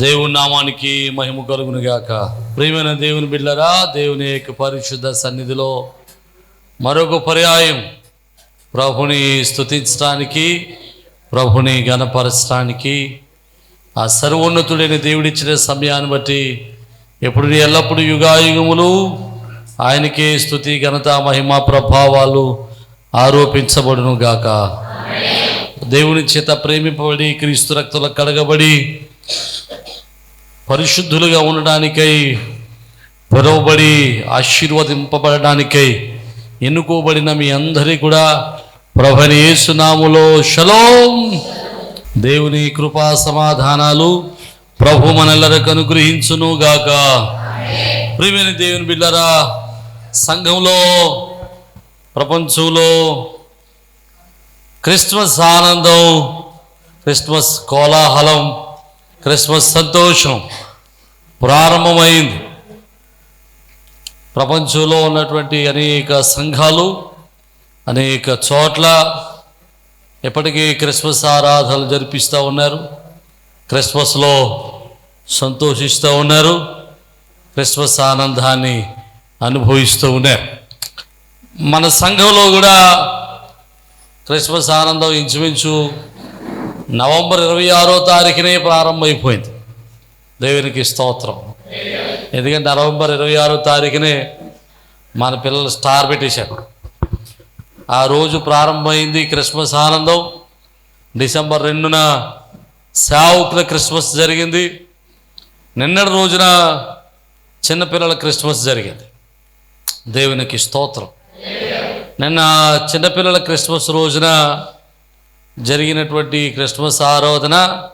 దేవుని నామానికి మహిమ కలుగును గాక ప్రియమైన దేవుని బిడ్డరా దేవుని యొక్క పరిశుద్ధ సన్నిధిలో మరొక పర్యాయం ప్రభుని స్థుతించడానికి ప్రభుని గణపరచడానికి ఆ సర్వోన్నతుడైన దేవుడిచ్చిన సమయాన్ని బట్టి ఎప్పుడు ఎల్లప్పుడూ యుగాయుగములు ఆయనకే స్థుతి ఘనత మహిమ ప్రభావాలు ఆరోపించబడును గాక దేవుని చేత ప్రేమింపబడి క్రీస్తు రక్తుల కడగబడి పరిశుద్ధులుగా ఉండడానికై పిలువబడి ఆశీర్వదింపబడడానికై ఎన్నుకోబడిన మీ అందరి కూడా ప్రభని యేసునాములో షలోం. దేవుని కృపా సమాధానాలు ప్రభు మనల్లరకు అనుగ్రహించును గాక. ప్రియమైన దేవుని బిడ్డరా సంఘంలో ప్రపంచంలో క్రిస్మస్ ఆనందం క్రిస్మస్ కోలాహలం క్రిస్మస్ సంతోషం ప్రారంభమైంది. ప్రపంచంలో ఉన్నటువంటి అనేక సంఘాలు అనేక చోట్ల ఎప్పటికీ క్రిస్మస్ ఆరాధనలు జరిపిస్తూ ఉన్నారు. క్రిస్మస్లో సంతోషిస్తూ ఉన్నారు. క్రిస్మస్ ఆనందాన్ని అనుభవిస్తూ ఉన్నారు. మన సంఘంలో కూడా క్రిస్మస్ ఆనందం ఇంచుమించు నవంబర్ ఇరవై ఆరో తారీఖునే ప్రారంభమైపోయింది. దేవునికి స్తోత్రం. ఎందుకంటే నవంబర్ ఇరవై ఆరో తారీఖునే మన పిల్లలు స్టార్ పెట్టేశారు. ఆ రోజు ప్రారంభమైంది క్రిస్మస్ ఆనందం. డిసెంబర్ రెండున సావుకుల క్రిస్మస్ జరిగింది. నిన్నటి రోజున చిన్నపిల్లల క్రిస్మస్ జరిగింది. దేవునికి స్తోత్రం. నిన్న చిన్నపిల్లల క్రిస్మస్ రోజున జరిగినటువంటి క్రిస్మస్ ఆరాధన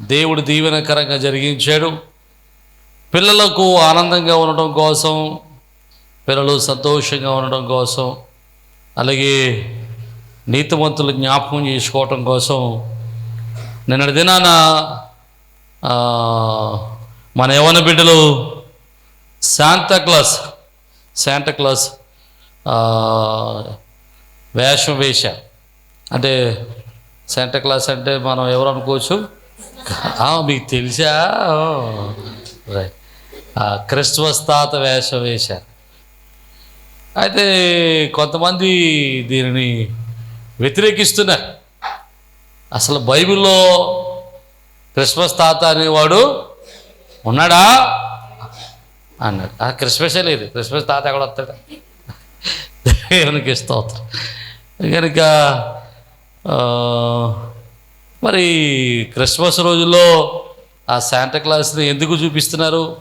దేవుడు దీవెనకరంగా జరిగించాడు. పిల్లలకు ఆనందంగా ఉండడం కోసం పిల్లలు సంతోషంగా ఉండడం కోసం అలాగే నీతిమంతులు జ్ఞాపకం చేసుకోవటం కోసం నిన్నటి దినాన మన యవన బిడ్డలు శాంతక్లాస్ క్లాస్ వేషం వేష అంటే శాంటాక్లాస్ అంటే మనం ఎవరు అనుకోవచ్చు? మీకు తెలిసా? రైట్. క్రిస్మస్ తాత వేషం వేశారు. అయితే కొంతమంది దీనిని వ్యతిరేకిస్తున్నారు. అసలు బైబిల్లో క్రిస్మస్ తాత అనేవాడు ఉన్నాడా? అన్నాడు ఆ క్రిస్మసే లేదు. క్రిస్మస్ తాత ఎక్కడ వస్తాడు? దేవునికి స్తోత్రం. కనుక మరి క్రిస్మస్ రోజుల్లో ఆ శాంటా క్లాస్ని ఎందుకు చూపిస్తున్నారు?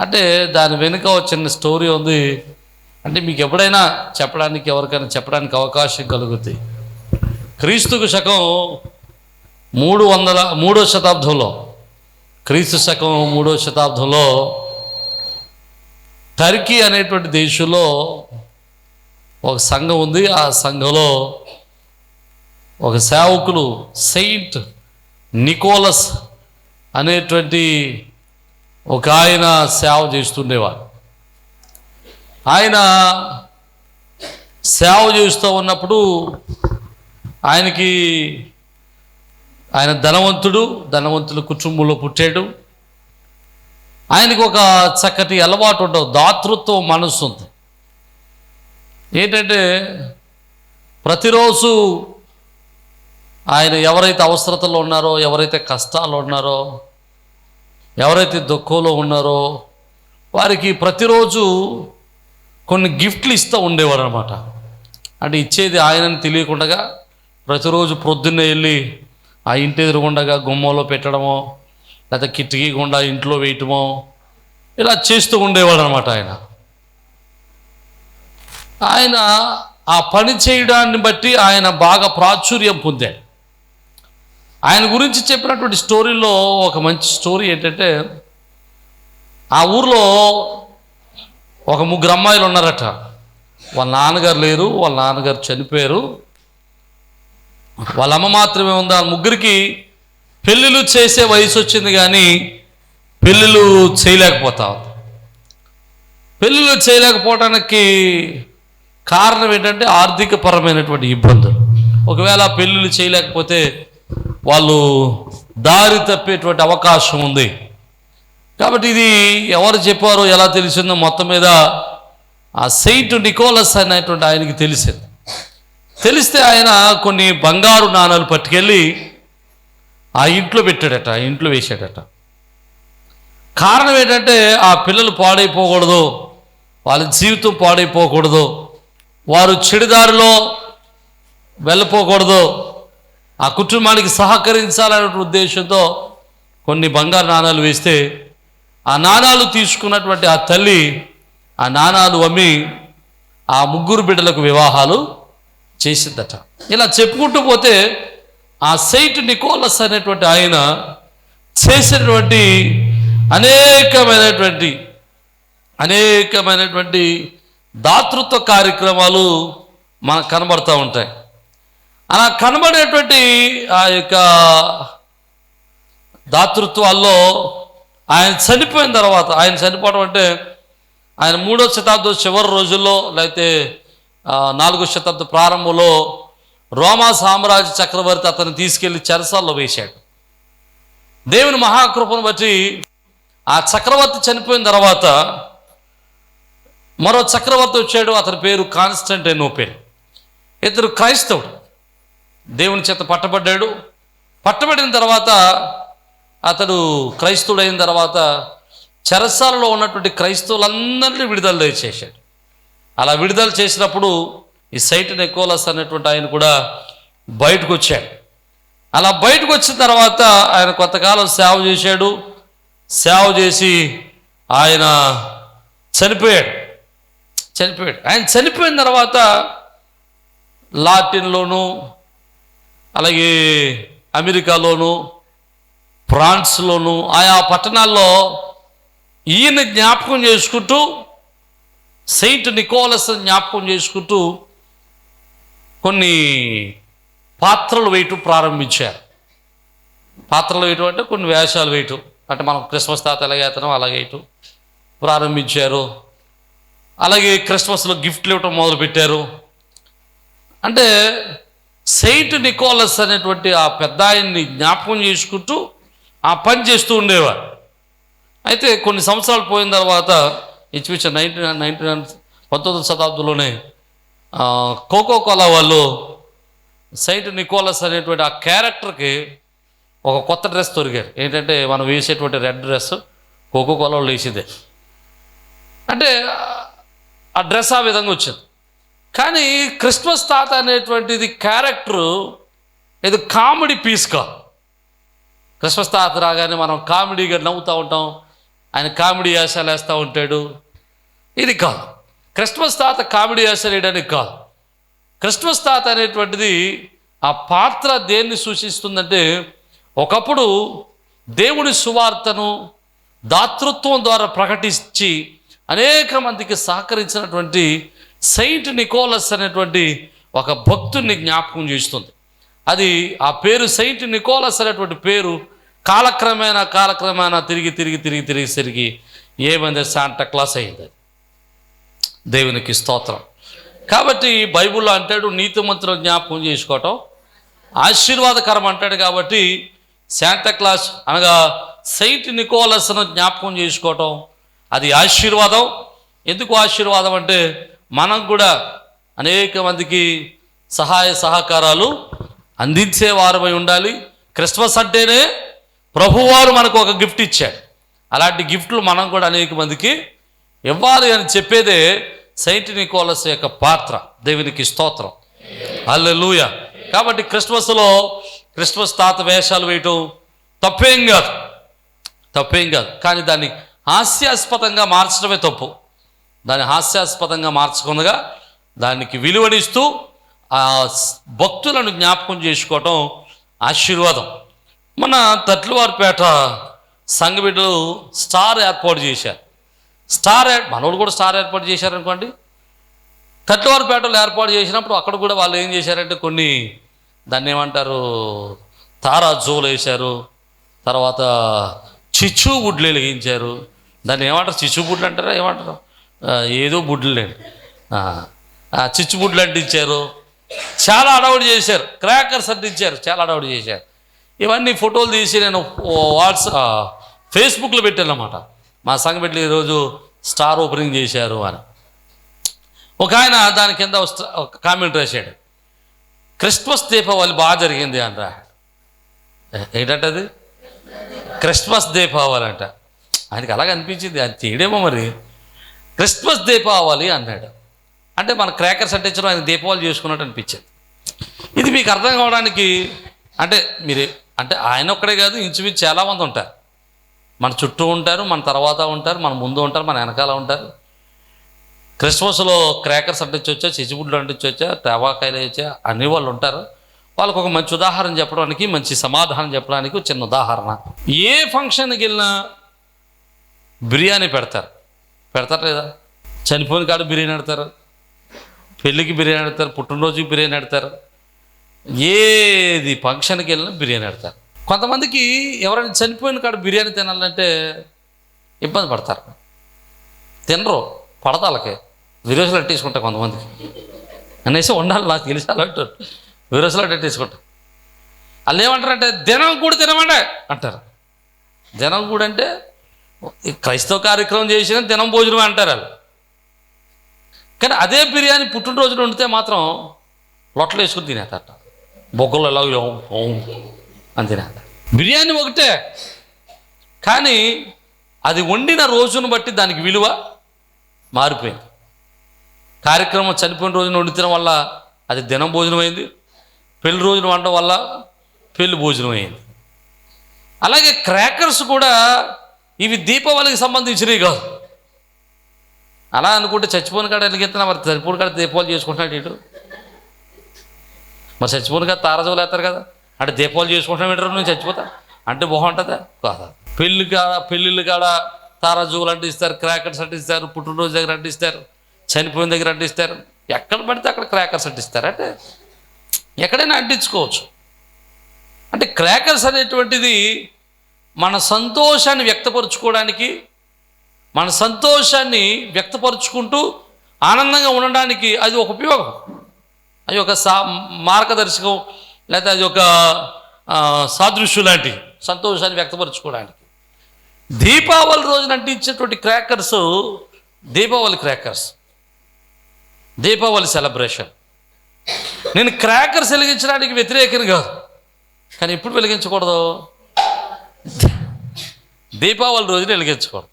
అంటే దాని వెనుక ఒక చిన్న స్టోరీ ఉంది. అంటే మీకు ఎప్పుడైనా చెప్పడానికి ఎవరికైనా చెప్పడానికి అవకాశం కలుగుతుంది క్రీస్తుకు శకం మూడు వందల మూడో శతాబ్దంలో క్రీస్తు శకం మూడో శతాబ్దంలో టర్కీ అనేటువంటి దేశంలో ఒక సంఘం ఉంది. ఆ సంఘంలో ఒక సేవకులు సెయింట్ నికోలస్ అనేటువంటి ఒక ఆయన సేవ చేస్తుండేవారు. ఆయన సేవ చేస్తూ ఉన్నప్పుడు ఆయనకి ఆయన ధనవంతుడు ధనవంతుల కుటుంబంలో పుట్టాడు. ఆయనకు ఒక చక్కటి అలవాటు ఉండవు దాతృత్వం మనసు ఉంది. ఏంటంటే ప్రతిరోజు ఆయన ఎవరైతే అవసరతలో ఉన్నారో ఎవరైతే కష్టాలు ఉన్నారో ఎవరైతే దుఃఖంలో ఉన్నారో వారికి ప్రతిరోజు కొన్ని గిఫ్ట్లు ఇస్తూ ఉండేవారు అనమాట అంటే ఇచ్చేది ఆయనని తెలియకుండా ప్రతిరోజు పొద్దున్నే వెళ్ళి ఆ ఇంటి ఎదురుగుండగా గుమ్మంలో పెట్టడమో లేకపోతే కిటికీ గుండా ఇంట్లో వేయటమో ఇలా చేస్తూ ఉండేవాడు అనమాట ఆయన. ఆయన ఆ పని చేయడాన్ని బట్టి ఆయన బాగా ప్రాచుర్యం పొందాడు. ఆయన గురించి చెప్పినటువంటి స్టోరీలో ఒక మంచి స్టోరీ ఏంటంటే ఆ ఊర్లో ఒక ముగ్గురు అమ్మాయిలు ఉన్నారట. వాళ్ళ నాన్నగారు లేరు వాళ్ళ నాన్నగారు చనిపోయారు. వాళ్ళ అమ్మ మాత్రమే ఉంది. ఆ ముగ్గురికి పెళ్ళిళ్ళు చేసే వయసు వచ్చింది కానీ పెళ్ళిళ్ళు చేయలేకపోతా పెళ్ళిళ్ళు చేయలేకపోవడానికి కారణం ఏంటంటే ఆర్థిక పరమైనటువంటి ఇబ్బందులు. ఒకవేళ పెళ్ళిళ్ళు చేయలేకపోతే వాళ్ళు దారి తప్పేటువంటి అవకాశం ఉంది. కాబట్టి ఇది ఎవరు చెప్పారో ఎలా తెలిసిందో మొత్తం మీద ఆ సెయింట్ నికోలస్ అనేటువంటి ఆయనకి తెలిసింది. తెలిస్తే ఆయన కొన్ని బంగారు నాణాలు పట్టుకెళ్ళి ఆ ఇంట్లో పెట్టాడట ఆ ఇంట్లో వేసాడట కారణం ఏంటంటే ఆ పిల్లలు పాడైపోకూడదు వాళ్ళ జీవితం పాడైపోకూడదు వారు చెడుదారిలో వెళ్ళిపోకూడదు ఆ కుటుంబానికి సహకరించాలనే ఉద్దేశంతో కొన్ని బంగారు నాణాలు వేస్తే ఆ నాణాలు తీసుకున్నటువంటి ఆ తల్లి ఆ నాణాలు అమ్మి ఆ ముగ్గురు బిడ్డలకు వివాహాలు చేసిందట. ఇలా చెప్పుకుంటూ పోతే ఆ సెయింట్ నికోలస్ అనేటువంటి ఆయన చేసినటువంటి అనేకమైనటువంటి అనేకమైనటువంటి దాతృత్వ కార్యక్రమాలు మనకు కనబడుతూ ఉంటాయి. అలా కనబడేటువంటి ఆ యొక్క దాతృత్వాల్లో ఆయన చనిపోయిన తర్వాత ఆయన చనిపోవడం అంటే ఆయన మూడో శతాబ్దం చివరి రోజుల్లో లేకపోతే నాలుగో శతాబ్ద ప్రారంభంలో రోమా సామ్రాజ్య చక్రవర్తి అతను తీసుకెళ్ళి చెరసాల్లో వేశాడు. దేవుని మహాకృపను బట్టి ఆ చక్రవర్తి చనిపోయిన తర్వాత మరో చక్రవర్తి వచ్చాడు అతని పేరు కాన్స్టంటైనోపే. ఇద్దరు క్రైస్తవుడు. దేవుని చేత పట్టబడ్డాడు. పట్టబడిన తర్వాత అతడు క్రైస్తవుడైన తర్వాత చెరసాలలో ఉన్నటువంటి క్రైస్తవులందరినీ విడుదల చేశాడు. అలా విడుదల చేసినప్పుడు ఈ సైట్ నెకోలస్ అనేటువంటి ఆయన కూడా బయటకు వచ్చాడు. అలా బయటకు వచ్చిన తర్వాత ఆయన కొంతకాలం సేవ చేశాడు. సేవ చేసి ఆయన చనిపోయాడు. చనిపోయాడు. ఆయన చనిపోయిన తర్వాత లాటిన్లోనూ అలాగే అమెరికాలోను ఫ్రాన్స్లోను ఆయా పట్టణాల్లో ఈయన జ్ఞాపకం చేసుకుంటూ సెయింట్ నికోలస్ జ్ఞాపకం చేసుకుంటూ కొన్ని పాత్రలు వేయటం ప్రారంభించారు. పాత్రలు వేయటం అంటే కొన్ని వేషాలు వేయటం. అంటే మనం క్రిస్మస్ తాత ఎలాగేతనం అలాగే వేయటం ప్రారంభించారు. అలాగే క్రిస్మస్లో గిఫ్ట్లు ఇవ్వటం మొదలుపెట్టారు. అంటే సెయింట్ నికోలస్ అనేటువంటి ఆ పెద్ద ఆయన్ని జ్ఞాపకం చేసుకుంటూ ఆ పని చేస్తూ ఉండేవారు. అయితే కొన్ని సంవత్సరాలు పోయిన తర్వాత ఇంచుమించు నైన్టీన్ నైన్టీన్ పంతొమ్మిదవ శతాబ్దంలోనే కోకో కోలా వాళ్ళు సైట్ నికోలస్ అనేటువంటి ఆ క్యారెక్టర్కి ఒక కొత్త డ్రెస్ దొరికారు ఏంటంటే మనం వేసేటువంటి రెడ్ డ్రెస్ కోకో కోలా వాళ్ళు వేసేదే. అంటే ఆ డ్రెస్ ఆ విధంగా వచ్చింది. కానీ క్రిస్మస్ తాత అనేటువంటిది క్యారెక్టరు ఇది కామెడీ పీస్ క్రిస్మస్ తాత రాగానే మనం కామెడీగా నవ్వుతూ ఉంటాం ఆయన కామెడీ వేషాలు వేస్తూ ఉంటాడు. ఇది కాదు. క్రిస్మస్ తాత కామెడీ వేషాలు వేయడానికి కాదు. క్రిస్మస్ తాత అనేటువంటిది ఆ పాత్ర దేన్ని సూచిస్తుందంటే ఒకప్పుడు దేవుని సువార్తను దాతృత్వం ద్వారా ప్రకటించి అనేక మందికి సహకరించినటువంటి సెయింట్ నికోలస్ అనేటువంటి ఒక భక్తుడిని జ్ఞాపకం చేస్తుంది. అది ఆ పేరు సెయింట్ నికోలస్ అనేటువంటి పేరు కాలక్రమేణా కాలక్రమేణా తిరిగి తిరిగి తిరిగి తిరిగి తిరిగి ఏమైంది? శాంటా క్లాస్ అయింది. దేవునికి స్తోత్రం. కాబట్టి బైబిల్లో అంటాడు నీతిమంతుల జ్ఞాపకం చేసుకోవటం ఆశీర్వాదకరం అంటాడు కాబట్టి శాంటా క్లాస్ అనగా సెయింట్ నికోలస్ను జ్ఞాపకం చేసుకోవటం అది ఆశీర్వాదం. ఎందుకు ఆశీర్వాదం అంటే మనం కూడా అనేక మందికి సహాయ సహకారాలు అందించే వారమై ఉండాలి. క్రిస్మస్ అంటేనే ప్రభువారు మనకు ఒక గిఫ్ట్ ఇచ్చాడు. అలాంటి గిఫ్ట్లు మనం కూడా అనేక మందికి ఇవ్వాలి అని చెప్పేదే సెయింట్ నికోలస్ యొక్క పాత్ర దేవునికి స్తోత్రం. అల్లెలూయ కాబట్టి క్రిస్మస్లో క్రిస్మస్ తాత వేషాలు వేయటం తప్పేం కాదు. తప్పేం కాదు. కానీ దాన్ని హాస్యాస్పదంగా మార్చడమే తప్పు. దాన్ని హాస్యాస్పదంగా మార్చకుండా దానికి విలువనిస్తూ ఆ భక్తులను జ్ఞాపకం చేసుకోవటం ఆశీర్వాదం. మన తట్లువారిపేట సంఘబిడ్డలు స్టార్ ఏర్పాటు చేశారు. స్టార్ ఏర్- మనోడు కూడా స్టార్ ఏర్పాటు చేశారనుకోండి. తట్లువారిపేటలో ఏర్పాటు చేసినప్పుడు అక్కడ కూడా వాళ్ళు ఏం చేశారంటే కొన్ని దాన్ని ఏమంటారు తారా జోలు వేశారు. తర్వాత చిచ్చు గుడ్లు వెలిగించారు. దాన్ని ఏమంటారు చిచ్చు గుడ్లు అంటారా ఏమంటారు? ఏదో బుడ్లు లేండి చిచ్చు బుడ్లు అంటించారు. చాలా అడవుడు చేశారు. క్రాకర్స్ అంటించారు. చాలా అడవుడు చేశారు. ఇవన్నీ ఫోటోలు తీసి నేను వాట్స్ ఫేస్బుక్లో పెట్టారన్నమాట మా సంగపెట్లు ఈరోజు స్టార్ ఓపెనింగ్ చేశారు అని. ఒక ఆయన దాని కింద ఒక కామెంట్ రాశాడు. క్రిస్మస్ దీపావళి బాగా జరిగింది అని రా. ఏంటంటది క్రిస్మస్ దీపావళి అంట. ఆయనకి అలాగ అనిపించింది. అది తీయడేమో మరి. క్రిస్మస్ దీపావళి అన్నాడు. అంటే మన క్రాకర్స్ అంటించడం ఆయన దీపావళి చేసుకున్నట్టు అనిపించింది. ఇది మీకు అర్థం కావడానికి అంటే మీరు అంటే ఆయన ఒక్కడే కాదు ఇంచుమించు చాలామంది ఉంటారు. మన చుట్టూ ఉంటారు మన తర్వాత ఉంటారు మన ముందు ఉంటారు మన వెనకాల ఉంటారు. క్రిస్మస్లో క్రాకర్స్ అంటించవచ్చా చిచిబుడ్లు అంటించవచ్చా టవాకాయలు వచ్చా అన్ని వాళ్ళు ఉంటారు. వాళ్ళకు ఒక మంచి ఉదాహరణ చెప్పడానికి మంచి సమాధానం చెప్పడానికి చిన్న ఉదాహరణ. ఏ ఫంక్షన్కి వెళ్ళినా బిర్యానీ పెడతారు. పెడతారు లేదా చనిపోయిన కాడ బిర్యానీ పెడతారు. పెళ్ళికి బిర్యానీ పెడతారు పుట్టినరోజుకి బిర్యానీ పెడతారు. ఏది ఫంక్షన్కి వెళ్ళినా బిర్యానీ పెడతారు. కొంతమందికి ఎవరైనా చనిపోయిన కాడ బిర్యానీ తినాలంటే ఇబ్బంది పడతారు. తినరు పడతాలకే విరోజులు అట్టేసుకుంటా కొంతమందికి. అనేసి ఉండాలి నాకు తెలిసి అలా అంటారు. విరోజులు అట్టేసుకుంటా వాళ్ళు ఏమంటారంటే దినం కూడా తినమంటే అంటారు. దినం కూడా అంటే క్రైస్తవ కార్యక్రమం చేసిన దినం భోజనం అంటారు వాళ్ళు. కానీ అదే బిర్యానీ పుట్టినరోజులు వండితే మాత్రం లొట్టలు వేసుకుని తినేతట బొగ్గలు ఎలా అని తినేట బిర్యానీ ఒకటే. కానీ అది వండిన రోజును బట్టి దానికి విలువ మారిపోయింది. కార్యక్రమం చనిపోయిన రోజున వండితనం వల్ల అది దినం భోజనం అయింది. పెళ్ళి రోజున వండడం వల్ల పెళ్ళి భోజనం అయింది. అలాగే క్రాకర్స్ కూడా ఇవి దీపావళికి సంబంధించినవి కాదు. అలా అనుకుంటే చచ్చిపోని కాడ ఎలిగెత్తినా మరి? చచ్చిపోని కాడ దీపావళి చేసుకుంటున్నాడు ఇటు మరి చచ్చిపోని కాడ తారజులు వేస్తారు కదా అంటే దీపావళి చేసుకుంటున్నాం ఏంటారు నువ్వు చచ్చిపోతా. అంటే బాగుంటుందా కాదా. పెళ్ళి కాడ పెళ్ళిళ్ళు కాడ తారాజువులు అంటిస్తారు క్రాకర్స్ అంటిస్తారు పుట్టినరోజు దగ్గర అంటిస్తారు చనిపోయిన దగ్గర అంటిస్తారు. ఎక్కడ పడితే అక్కడ క్రాకర్స్ అంటిస్తారు. అంటే ఎక్కడైనా అంటించుకోవచ్చు. అంటే క్రాకర్స్ అనేటువంటిది మన సంతోషాన్ని వ్యక్తపరుచుకోవడానికి మన సంతోషాన్ని వ్యక్తపరుచుకుంటూ ఆనందంగా ఉండడానికి అది ఒక ఉపయోగం. అది ఒక సా మార్గదర్శకం లేకపోతే అది ఒక సాదృశ్యం లాంటి సంతోషాన్ని వ్యక్తపరచుకోవడానికి. దీపావళి రోజున అంటించేటువంటి crackers Deepavali crackers. Deepavali celebration. నేను క్రాకర్స్ వెలిగించడానికి వ్యతిరేకం కాదు. కానీ ఎప్పుడు వెలిగించకూడదు. దీపావళి రోజున వెలిగించకూడదు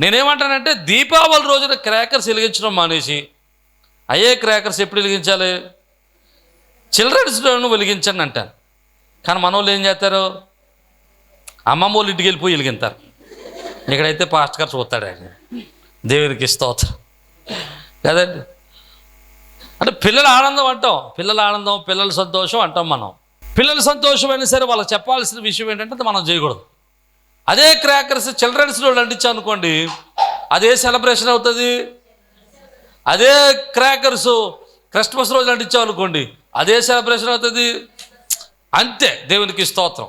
నేనేమంటానంటే దీపావళి రోజున క్రాకర్స్ వెలిగించడం మానేసి అయ్యే క్రాకర్స్ ఎప్పుడు వెలిగించాలి? చిల్డ్రన్స్ డేను వెలిగించండి అంటాను. కానీ మన వాళ్ళు ఏం చేస్తారు? అమ్మమ్మ వాళ్ళు ఇంటికి వెళ్ళిపోయి వెలిగింతారు. ఇక్కడైతే పాస్ట్ గారు చూస్తాడు ఆయన. దేవునికి స్తోత్రం. కదండి? అంటే పిల్లల ఆనందం అంటాం. పిల్లల ఆనందం పిల్లల సంతోషం అంటాం మనం. పిల్లల సంతోషం అయినా సరే వాళ్ళకి చెప్పాల్సిన విషయం ఏంటంటే అది మనం చేయకూడదు. అదే క్రాకర్స్ చిల్డ్రన్స్ వాళ్ళు అంటించాం అనుకోండి అదే సెలబ్రేషన్ అవుతుంది. అదే క్రాకర్స్ క్రిస్మస్ రోజు అంటించాం అనుకోండి అదే సెలబ్రేషన్ అవుతుంది. అంతే దేవునికి స్తోత్రం.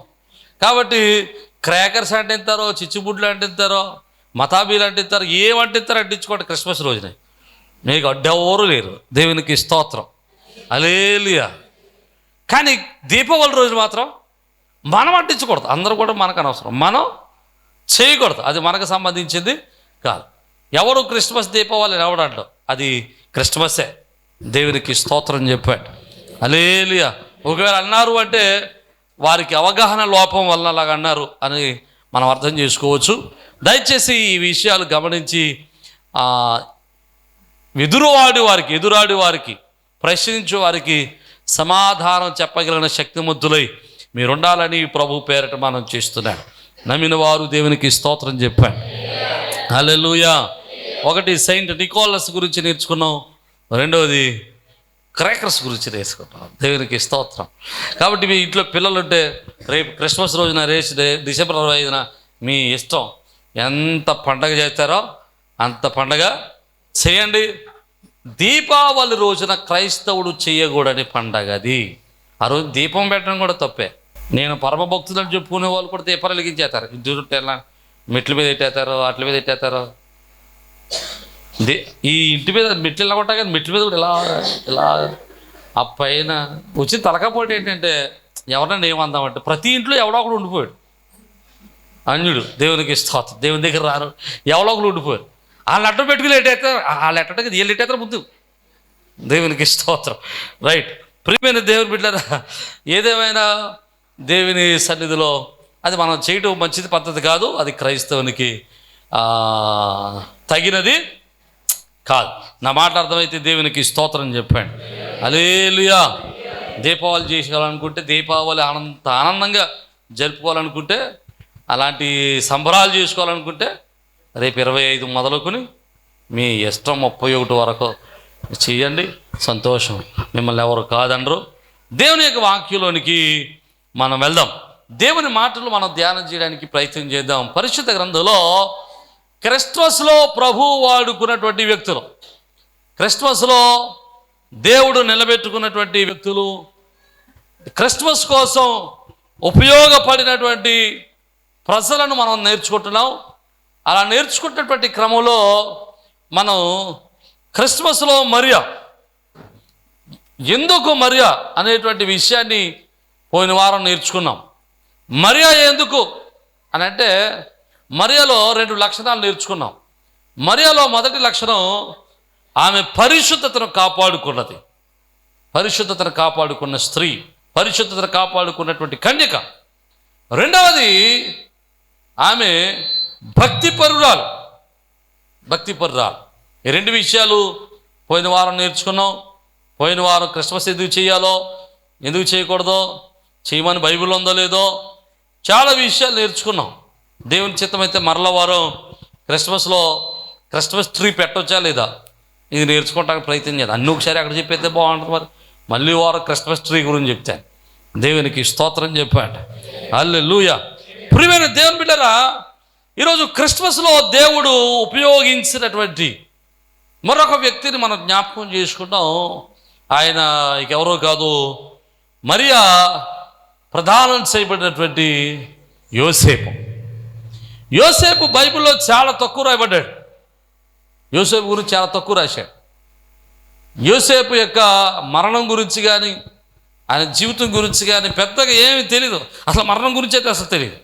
కాబట్టి క్రాకర్స్ అంటిస్తారో చిచ్చుబుడ్లు అంటిస్తారో మతాబీలు అంటిస్తారు ఏం అంటిస్తారో అంటించుకోండి క్రిస్మస్ రోజునే. మీకు అడ్డెవరు లేరు. దేవునికి స్తోత్రం. అలేలియా కానీ దీపావళి రోజు మాత్రం మనం అంటించకూడదు. అందరూ కూడా మనకు అనవసరం. మనం చేయకూడదు. అది మనకు సంబంధించింది కాదు. ఎవరు క్రిస్మస్ దీపావళి ఎవడంటాడు అది క్రిస్మసే. దేవునికి స్తోత్రం చెప్పాడు. అలేలియా ఒకవేళ అన్నారు అంటే వారికి అవగాహన లోపం వల్ల అలాగ అన్నారు అని మనం అర్థం చేసుకోవచ్చు. దయచేసి ఈ విషయాలు గమనించి ఎదురువాడి వారికి ఎదురాడి వారికి ప్రశ్నించే వారికి సమాధానం చెప్పగలిగిన శక్తిమంతులై మీరుండాలని ప్రభు పేరట మనం చేస్తున్నాడు. నమ్మిన వారు దేవునికి స్తోత్రం చెప్పాను హల్లెలూయా. ఒకటి సెయింట్ నికోలస్ గురించి నేర్చుకున్నాం. రెండవది క్రాకర్స్ గురించి నేర్చుకున్నాం. దేవునికి స్తోత్రం. కాబట్టి మీ ఇంట్లో పిల్లలు ఉంటే రేపు క్రిస్మస్ రోజున రేసి డిసెంబర్ ఇరవై ఐదున మీ ఇష్టం. ఎంత పండగ చేస్తారో అంత పండగ చేయండి. దీపావళి రోజున క్రైస్తవుడు చేయకూడని పండగ అది. ఆ రోజు దీపం పెట్టడం కూడా తప్పే. నేను పరమ భక్తులని చెప్పుకునే వాళ్ళు కూడా దీపాలు వెలిగించేస్తారు. ఇంటి ఎలా మెట్ల మీద ఎట్టేస్తారు అట్ల మీద పెట్టేస్తారు దే ఈ ఇంటి మీద మెట్లు ఎలా ఉంటాయి కానీ మెట్ల మీద కూడా ఇలా ఇలా ఆ పైన వచ్చి తలకపోటీ ఏంటంటే ఎవరన్నా ఏమందామంటే ప్రతి ఇంట్లో ఎవడో ఒకడు ఉండిపోయాడు. అన్యుడు దేవునికి స్తోత్రం దేవుని దగ్గర రారు ఎవరో ఒకరు ఉండిపోయారు వాళ్ళు అడ్డం పెట్టుకుని ఎట్టేస్తారు వాళ్ళు ఎట్టడానికి వీళ్ళు ఎట్టేస్తారు ముందు? దేవునికి స్తోత్రం. రైట్. ప్రియమైన దేవుని బిడ్డ ఏదేమైనా దేవుని సన్నిధిలో అది మనం చేయటం మంచిది పద్ధతి కాదు. అది క్రైస్తవునికి తగినది కాదు. నా మాట అర్థమైతే దేవునికి స్తోత్రం చెప్పాను అలేలుయా దీపావళి చేసుకోవాలనుకుంటే దీపావళి ఆనంద ఆనందంగా జరుపుకోవాలనుకుంటే అలాంటి సంబరాలు చేసుకోవాలనుకుంటే రేపు ఇరవై ఐదు మొదలుకొని మీ ఇష్టం ముప్పై ఒకటి వరకు చేయండి. సంతోషం. మిమ్మల్ని ఎవరు కాదనరు దేవుని యొక్క వాక్యంలోనికి మనం వెళ్దాం. దేవుని మాటలు మనం ధ్యానం చేయడానికి ప్రయత్నం చేద్దాం. పరిశుద్ధ గ్రంథంలో క్రిస్మస్లో ప్రభు వాడుకున్నటువంటి వ్యక్తులు క్రిస్మస్లో దేవుడు నిలబెట్టుకున్నటువంటి వ్యక్తులు క్రిస్మస్ కోసం ఉపయోగపడినటువంటి ప్రజలను మనం నేర్చుకుంటున్నాం. అలా నేర్చుకుంటున్నటువంటి క్రమంలో మనం క్రిస్మస్లో మరియా ఎందుకు మరియా అనేటువంటి విషయాన్ని పోయిన వారం నేర్చుకున్నాం. మరియా ఎందుకు? అని అంటే మరియాలో రెండు లక్షణాలు నేర్చుకున్నాం. మరియాలో మొదటి లక్షణం ఆమె పరిశుద్ధతను కాపాడుకున్నది. పరిశుద్ధతను కాపాడుకున్న స్త్రీ పరిశుద్ధతను కాపాడుకున్నటువంటి కన్యక. రెండవది ఆమె భక్తిపరురాలు. భక్తిపరురాలు. ఈ రెండు విషయాలు పోయిన వారం నేర్చుకున్నాం. పోయిన వారం క్రిస్మస్ ఎందుకు చేయాలో ఎందుకు చేయకూడదో చేయమని బైబిల్ ఉందో లేదో చాలా విషయాలు నేర్చుకున్నాం. దేవుని చిత్తమైతే మరల వారం క్రిస్మస్లో క్రిస్మస్ ట్రీ పెట్టొచ్చా లేదా? ఇది నేర్చుకోవడానికి ప్రయత్నం చేయాలి అన్ని ఒకసారి అక్కడ చెప్పేస్తే బాగుంటుంది మరి. మళ్ళీ వారం క్రిస్మస్ ట్రీ గురించి చెప్తాను దేవునికి స్తోత్రం చెప్పాడు. అల్లె లూయ ప్రియమైన దేవుని బిడ్డరా ఈరోజు క్రిస్మస్లో దేవుడు ఉపయోగించినటువంటి మరొక వ్యక్తిని మనం జ్ఞాపకం చేసుకుంటాం. ఆయన ఎవరో కాదు మరియా ప్రధానం చేయబడినటువంటి యోసేపు. యోసేపు బైబిల్లో చాలా తక్కువ రాయబడ్డాడు. యోసేపు గురించి చాలా తక్కువ రాశాడు. యోసేపు యొక్క మరణం గురించి కానీ ఆయన జీవితం గురించి కానీ పెద్దగా ఏమీ తెలియదు అసలు మరణం గురించి అయితే అసలు తెలియదు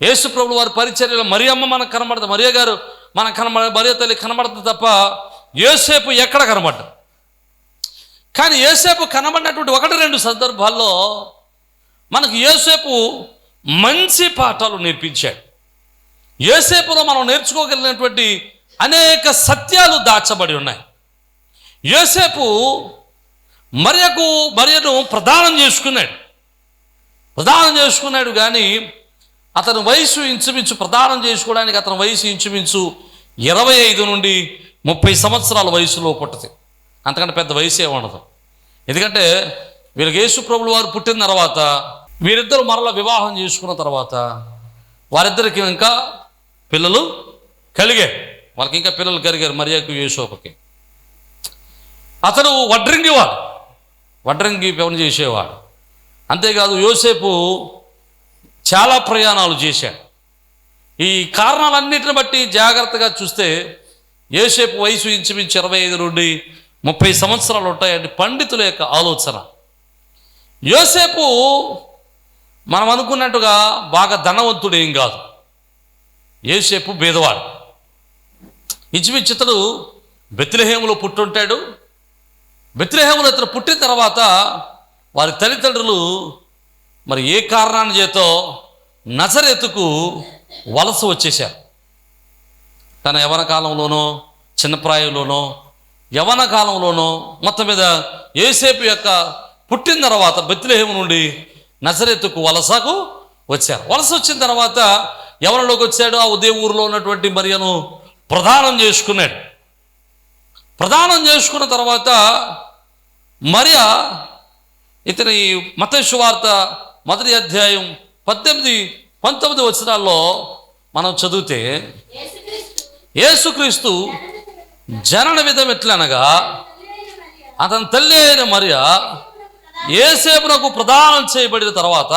యేసు ప్రభు వారి పరిచర్యలో మరియమ్మ మనకు కనబడదు. మరియ గారు మనకు కనబడ మరియ తల్లి కనబడదు తప్ప యోసేపు ఎక్కడ కనబడ్డా కానీ యోసేపు కనబడినటువంటి ఒకటి రెండు సందర్భాల్లో మనకు యోసేపు మంచి పాఠాలు నేర్పించాడు. యోసేపులో మనం నేర్చుకోగలిగినటువంటి అనేక సత్యాలు దాచబడి ఉన్నాయి. యోసేపు మరియకు మరియను ప్రదానం చేసుకున్నాడు. ప్రదానం చేసుకున్నాడు కానీ అతని వయసు ఇంచుమించు ప్రదానం చేసుకోవడానికి అతని వయసు ఇంచుమించు ఇరవై ఐదు నుండి ముప్పై సంవత్సరాల వయసులో పుట్టది. అంతకంటే పెద్ద వయసు ఏ ఉండదు. ఎందుకంటే వీళ్ళకి యేసు ప్రభులు వారు పుట్టిన తర్వాత వీరిద్దరు మరల వివాహం చేసుకున్న తర్వాత వారిద్దరికి ఇంకా పిల్లలు కలిగారు వాళ్ళకి ఇంకా పిల్లలు కలిగారు మరియకు యేసోపకి. అతను వడ్రింగివాడు వడ్రంగి పని చేసేవాడు. అంతేకాదు యోసేపు చాలా ప్రయాణాలు చేశాడు. ఈ కారణాలన్నిటిని బట్టి జాగ్రత్తగా చూస్తే యోసేపు వయసు ఇంచుమించు ఇరవై ఐదు నుండి ముప్పై సంవత్సరాలు ఉంటాయండి పండితుల యొక్క ఆలోచన. యోసేపు మనం అనుకున్నట్టుగా బాగా ధనవంతుడు ఏం కాదు. యోసేపు బీదవాడు. ఇంచుమించు ఇతడు పుట్టుంటాడు. బెత్లహేములో ఇతను పుట్టిన తర్వాత వారి తల్లిదండ్రులు మరి ఏ కారణాన్ని చేతో నజరెతుకు వలస వచ్చేశారు? తన యవన కాలంలోనో చిన్నప్రాయంలోనో యవన కాలంలోనో మొత్తం మీద ఏసేపు యొక్క పుట్టిన తర్వాత బెత్లహేము నుండి నజరెత్తుకు వలసకు వచ్చారు. వలస వచ్చిన తర్వాత ఎవరిలోకి వచ్చాడు? ఆ ఉదయ ఊరిలో ఉన్నటువంటి మరియను ప్రదానం చేసుకున్నాడు. ప్రదానం చేసుకున్న తర్వాత మరియ ఇతని మతేశ్వార్త మొదటి అధ్యాయం పద్దెనిమిది పంతొమ్మిది వచనాల్లో మనం చదివితే యేసుక్రీస్తు జనన విధం ఎట్లనగా అతని తల్లి అయిన మరియ ఏసేపునకు ప్రదానం చేయబడిన తర్వాత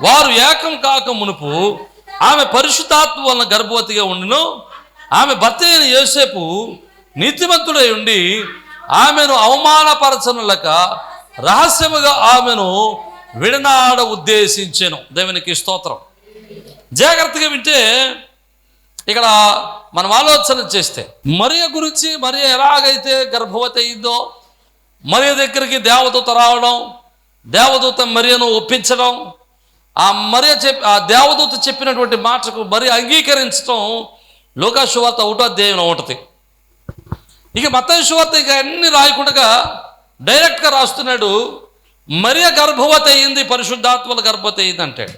వారు ఏకం కాక మునుపు ఆమె పరిశుద్ధాత్మ వలన గర్భవతిగా ఉండును. ఆమె భర్త అయిన యోసేపు నీతిమంతుడై ఉండి ఆమెను అవమానపరచనులక రహస్యముగా ఆమెను విడనాడ ఉద్దేశించాను. దేవునికి స్తోత్రం. జాగ్రత్తగా వింటే ఇక్కడ మనం ఆలోచన చేస్తే మరియ గురించి మరియ ఎలాగైతే గర్భవతి అయిందో మరియ దగ్గరికి దేవదూత రావడం దేవదూత మరియను ఒప్పించడం ఆ మరియ చెప్ ఆ దేవదూత చెప్పినటువంటి మాటకు మరి అంగీకరించడం లోకాశువార్త ఒకటో అధ్యాయంలో ఉంటుంది ఇక మతశువార్త ఇక అన్ని రాయకుండా డైరెక్ట్గా రాస్తున్నాడు మరియ గర్భవతి అయింది పరిశుద్ధాత్మల గర్భవతి అయింది అంటాడు.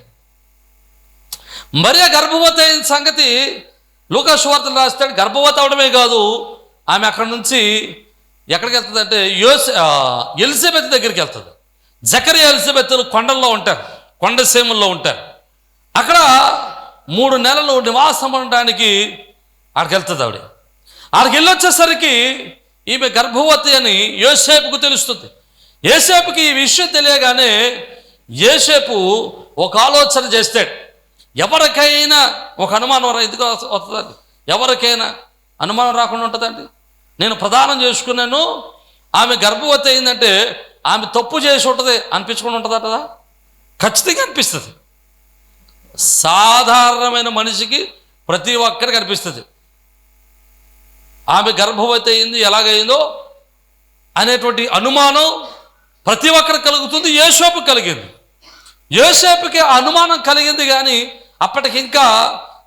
మరియ గర్భవతి అయిన సంగతి లోకాశువార్తలు రాస్తాడు గర్భవతి అవడమే కాదు ఆమె అక్కడి నుంచి ఎక్కడికి వెళ్తుంది అంటే యోస్ ఎలిజబెత్ దగ్గరికి వెళ్తుంది. జకరి ఎలిజబెత్లు కొండల్లో ఉంటారు. కొండసీమల్లో ఉంటారు. అక్కడ మూడు నెలలు నివాసం ఉండడానికి అక్కడికి వెళ్తుంది ఆవిడ. అక్కడికి వెళ్ళొచ్చేసరికి ఈమె గర్భవతి అని యోసేపుకు తెలుస్తుంది. ఏసేపుకి ఈ విషయం తెలియగానే ఏసేపు ఒక ఆలోచన చేస్తాడు. ఎవరికైనా ఒక అనుమానం ఎందుకు వస్తుందండి ఎవరికైనా అనుమానం రాకుండా ఉంటుందండి? నేను ప్రదానం చేసుకున్నాను ఆమె గర్భవతి అయిందంటే ఆమె తప్పు చేసి ఉంటుంది అనిపించుకుని ఉంటుందా కదా? ఖచ్చితంగా అనిపిస్తుంది. సాధారణమైన మనిషికి ప్రతి ఒక్కరికి అనిపిస్తుంది. ఆమె గర్భవతి అయింది ఎలాగైందో అనేటువంటి అనుమానం ప్రతి ఒక్కరికి కలుగుతుంది యేషోపు కలిగింది. యోసేపుకి అనుమానం కలిగింది కానీ అప్పటికి ఇంకా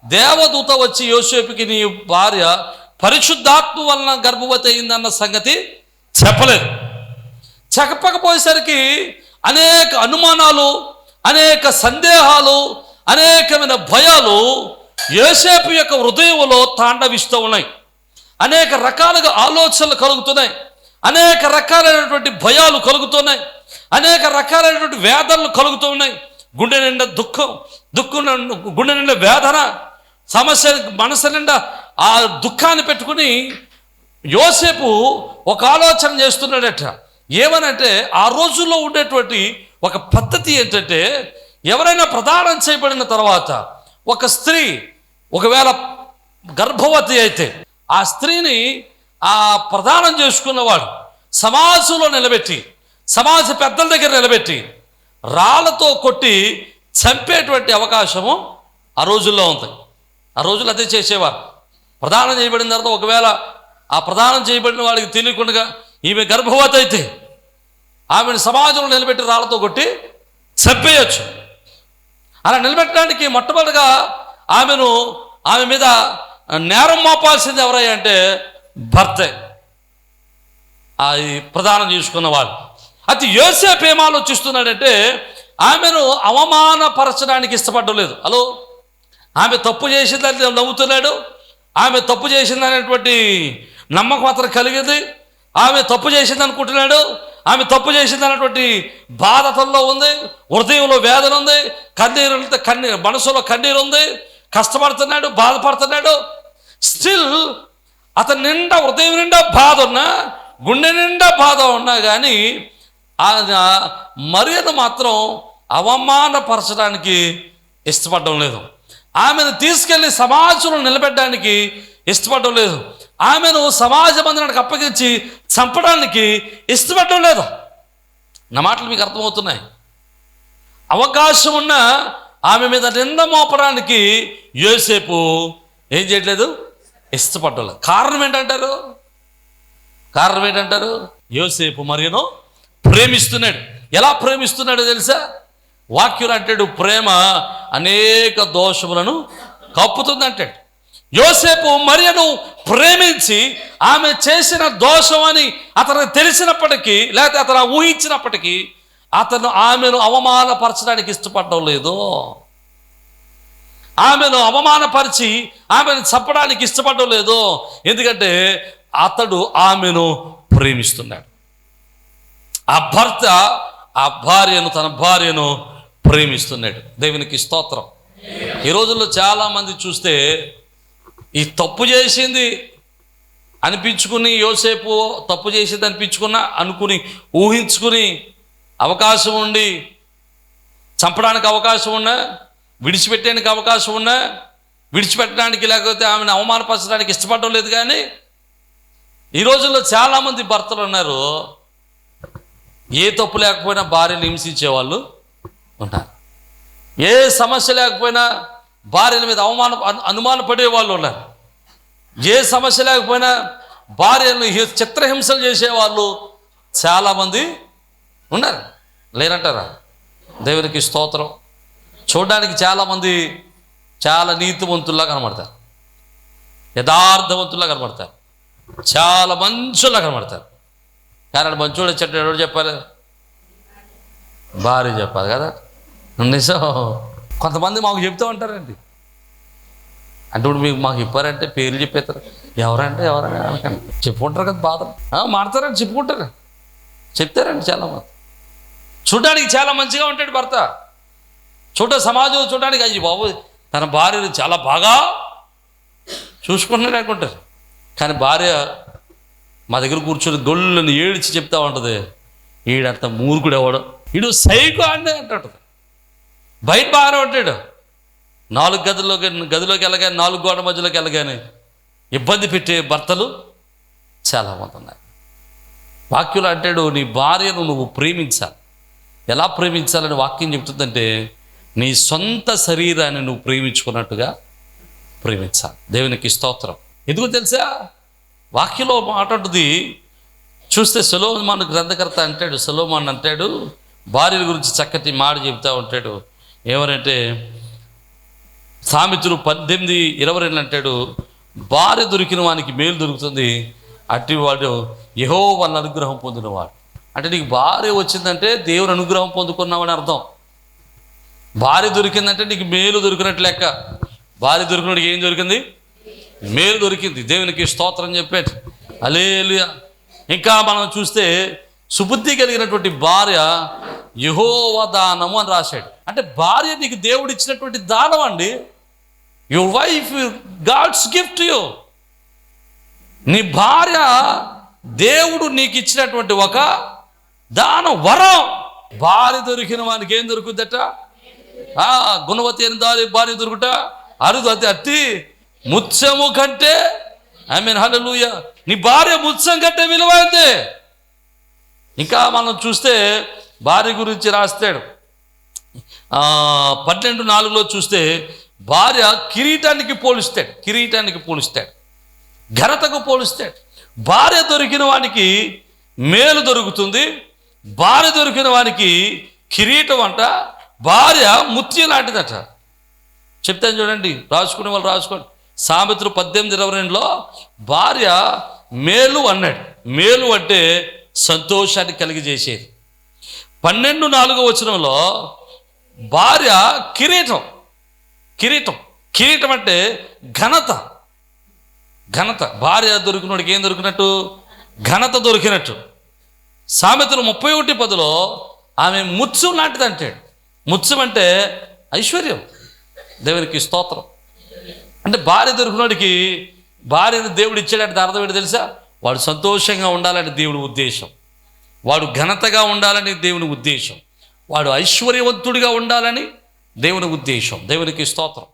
దేవదూత వచ్చి యోసేపుకి నీ భార్య పరిశుద్ధాత్మ వలన గర్భవతి అయిందన్న సంగతి చెప్పలేదు. చెప్పకపోయేసరికి అనేక అనుమానాలు అనేక సందేహాలు అనేకమైన భయాలు యోసేపు యొక్క హృదయంలో తాండవిస్తూ ఉన్నాయి. అనేక రకాలుగా ఆలోచనలు కలుగుతున్నాయి. అనేక రకాలైనటువంటి భయాలు కలుగుతున్నాయి. అనేక రకాలైనటువంటి వేదనలు కలుగుతున్నాయి గుండె నిండా దుఃఖం దుఃఖం గుండె నిండా వేదన సమస్య మనసు నిండా ఆ దుఃఖాన్ని పెట్టుకుని యోసేపు ఒక ఆలోచన చేస్తున్నాడట. ఏమనంటే ఆ రోజుల్లో ఉండేటువంటి ఒక పద్ధతి ఏంటంటే ఎవరైనా ప్రదానం చేయబడిన తర్వాత ఒక స్త్రీ ఒకవేళ గర్భవతి అయితే ఆ స్త్రీని ఆ ప్రదానం చేసుకున్నవాడు సమాజంలో నిలబెట్టి సమాజ పెద్దల దగ్గర నిలబెట్టి రాళ్ళతో కొట్టి చంపేటువంటి అవకాశము ఆ రోజుల్లో ఉంది. ఆ రోజుల్లో అదే చేసేవారు. ప్రదానం చేయబడిన తర్వాత ఒకవేళ ఆ ప్రదానం చేయబడిన వాడికి తెలియకుండా ఈమె గర్భవతి అయితే ఆమెను సమాజంలో నిలబెట్టి రాళ్ళతో కొట్టి చంపేయచ్చు. అలా నిలబెట్టడానికి మొట్టమొదటిగా ఆమెను ఆమె మీద నేరం మోపాల్సింది ఎవరయ్యా అంటే భర్తే. ఆ ఈ ప్రదానం చేసుకున్నవాడు అది యోసేపు ఏం ఆలోచిస్తున్నాడంటే ఆమెను అవమానపరచడానికి ఇష్టపడలేదు హలో? ఆమె తప్పు చేసిందని నవ్వుతున్నాడు. ఆమె తప్పు చేసిందనేటువంటి నమ్మకం అతను కలిగింది. ఆమె తప్పు చేసింది అనుకుంటున్నాడు ఆమె తప్పు చేసింది అనేటువంటి బాధ ఉంది. హృదయంలో వేదన ఉంది. కన్నీరు కన్నీరు మనసులో కన్నీరు ఉంది. కష్టపడుతున్నాడు బాధపడుతున్నాడు. స్టిల్ అతని నిండా హృదయం నిండా బాధ ఉన్నా గుండె నిండా బాధ ఉన్నా కానీ ఆయన మర్యాద మాత్రం అవమానపరచడానికి ఇష్టపడడం లేదు. ఆమెను తీసుకెళ్ళి సమాజంలో నిలబెట్టడానికి ఇష్టపడడం లేదు. ఆమెను సమాజ బంధనానికి అప్పగించి చంపడానికి ఇష్టపడడం లేదు. నా మాటలు మీకు అర్థమవుతున్నాయి? అవకాశం ఉన్న ఆమె మీద నింద మోపడానికి యోసేపు ఏం చేయట్లేదు? ఇష్టపడడం లేదు. కారణం ఏంటంటారు? కారణం ఏంటంటారు? యోసేపు మరియను ప్రేమిస్తున్నాడు. ఎలా ప్రేమిస్తున్నాడో తెలుసా? వాక్యులు అంటాడు ప్రేమ అనేక దోషములను కప్పుతుంది అంటాడు యోసేపు మరియను ప్రేమించి ఆమె చేసిన దోషం అని అతను తెలిసినప్పటికీ లేకపోతే అతను ఊహించినప్పటికీ అతను ఆమెను అవమానపరచడానికి ఇష్టపడడం లేదు. ఆమెను అవమానపరిచి ఆమెను చెప్పడానికి ఇష్టపడడం లేదు. ఎందుకంటే అతడు ఆమెను ప్రేమిస్తున్నాడు. ఆ భర్త ఆ భార్యను తన భార్యను ప్రేమిస్తున్నాడు. దేవునికి స్తోత్రం. ఈ రోజుల్లో చాలామంది చూస్తే ఈ తప్పు చేసింది అనిపించుకుని యోసేపు తప్పు చేసింది అనిపించుకున్నా అనుకుని ఊహించుకుని అవకాశం ఉండి చంపడానికి అవకాశం ఉన్నా విడిచిపెట్టడానికి అవకాశం ఉన్నా విడిచిపెట్టడానికి లేకపోతే ఆమెను అవమానపరచడానికి ఇష్టపడడం లేదు కానీ ఈ రోజుల్లో చాలామంది భర్తలు ఉన్నారు. ఏ తప్పు లేకపోయినా భార్యను హింసించేవాళ్ళు ఉన్నారు ఏ సమస్య లేకపోయినా భార్యల మీద అవమాన అనుమానపడే వాళ్ళు ఉన్నారు. ఏ సమస్య లేకపోయినా భార్యను చిత్రహింసలు చేసేవాళ్ళు చాలామంది ఉన్నారు. లేరంటారా? దేవునికి స్తోత్రం. చూడడానికి చాలామంది చాలా నీతివంతుల్లా కనబడతారు. యథార్థవంతుల్లా కనబడతారు. చాలా మంచుల్లా కనబడతారు. కానీ మంచోడు చెట్టు ఎవరు చెప్పారు? భార్య చెప్పాలి కదా. నిజం కొంతమంది మాకు చెప్తూ ఉంటారండి. అంటే ఇప్పుడు మీకు మాకు చెప్పారంటే పేర్లు చెప్పేస్తారు. ఎవరంటే ఎవరంటే అనకండి. చెప్పుకుంటారు కదా బాధ. మాడతారండి చెప్పుకుంటారు. చెప్తారండి చాలామంది. చూడడానికి చాలా మంచిగా ఉంటాడు భర్త. చూడ సమాజం చూడడానికి అయ్యి బాబు తన భార్యను చాలా బాగా చూసుకుంటున్నాడు అనుకుంటారు. కానీ భార్య మా దగ్గర కూర్చొని గొల్లని ఏడ్చి చెప్తా ఉంటుంది. ఈడంత మూర్ఖుడు ఎవడు ఈడు సైకో అంటే అంటుంటుంది బయట బాగానే ఉంటాడు. నాలుగు గదిలో గదిలోకి వెళ్ళగానే నాలుగు గోడ మధ్యలోకి వెళ్ళగానే ఇబ్బంది పెట్టే భర్తలు చాలామంది ఉన్నారు. వాక్యులు అంటాడు నీ భార్యను నువ్వు ప్రేమించాలి. ఎలా ప్రేమించాలని వాక్యం చెప్తుందంటే నీ సొంత శరీరాన్ని నువ్వు ప్రేమించుకున్నట్టుగా ప్రేమించాలి. దేవునికి స్తోత్రం. ఎందుకు తెలుసా? వాక్యలో మాట ఉంటుంది. చూస్తే సులోమాన్ గ్రంథకర్త అంటాడు సులోమాన్ అంటాడు భార్యల గురించి చక్కటి మాట చెబుతూ ఉంటాడు. ఏమనంటే సామెతలు పద్దెనిమిది ఇరవై రెండు అంటాడు భార్య దొరికిన వానికి మేలు దొరుకుతుంది. అట్టి వాడు యహో వాళ్ళ అనుగ్రహం పొందినవాడు. అంటే నీకు భార్య వచ్చిందంటే దేవుని అనుగ్రహం పొందుకున్నావని అర్థం. భార్య దొరికిందంటే నీకు మేలు దొరికినట్టు లెక్క. భార్య దొరికినడికి ఏం దొరికింది? మేలు దొరికింది. దేవునికి స్తోత్రం చెప్పేది అలేలు ఇంకా మనం చూస్తే సుబుద్ధి కలిగినటువంటి భార్య యహోవ దానము అని రాశాడు. అంటే భార్య నీకు దేవుడు ఇచ్చినటువంటి దానం అండి. Your wife God's gift you నీ భార్య దేవుడు నీకు ఇచ్చినటువంటి ఒక దానం వరం. భార్య దొరికిన వానికి ఏం దొరుకుద్దట గుణవతి అని దారి భార్య దొరుకుట? అరుదు అతి అతి ముత్యము కంటే ఐ మీన్ హలో నీ భార్య ముత్యం కంటే విలువైంది. ఇంకా మనం చూస్తే భార్య గురించి రాస్తాడు. పన్నెండు నాలుగులో చూస్తే భార్య కిరీటానికి పోలుస్తాడు కిరీటానికి పోలుస్తాడు ఘనతకు పోలుస్తాడు. భార్య దొరికిన వానికి మేలు దొరుకుతుంది భార్య దొరికిన వానికి కిరీటం అంట భార్య ముత్యం లాంటిదట. చెప్తాను చూడండి రాసుకునే వాళ్ళు రాసుకోండి. సామెతలు పద్దెనిమిది ఇరవై రెండులో భార్య మేలు అన్నాడు. మేలు అంటే సంతోషాన్ని కలిగజేసేది పన్నెండు నాలుగో వచనంలో భార్య కిరీటం కిరీటం కిరీటం అంటే ఘనత ఘనత. భార్య దొరికినోడికి ఏం దొరికినట్టు? ఘనత దొరికినట్టు. సామెతలు ముప్పై ఒకటి పదిలో ఆమె ముత్సం లాంటిది అంటాడు. ముత్సం అంటే ఐశ్వర్యం దేవునికి స్తోత్రం. అంటే భార్య దొరికినోడికి భార్యను దేవుడు ఇచ్చాడంటే అర్థం ఏంటి తెలుసా? వాడు సంతోషంగా ఉండాలని దేవుడి ఉద్దేశం. వాడు ఘనతగా ఉండాలని దేవుని ఉద్దేశం. వాడు ఐశ్వర్యవంతుడిగా ఉండాలని దేవుని ఉద్దేశం. దేవునికి స్తోత్రం.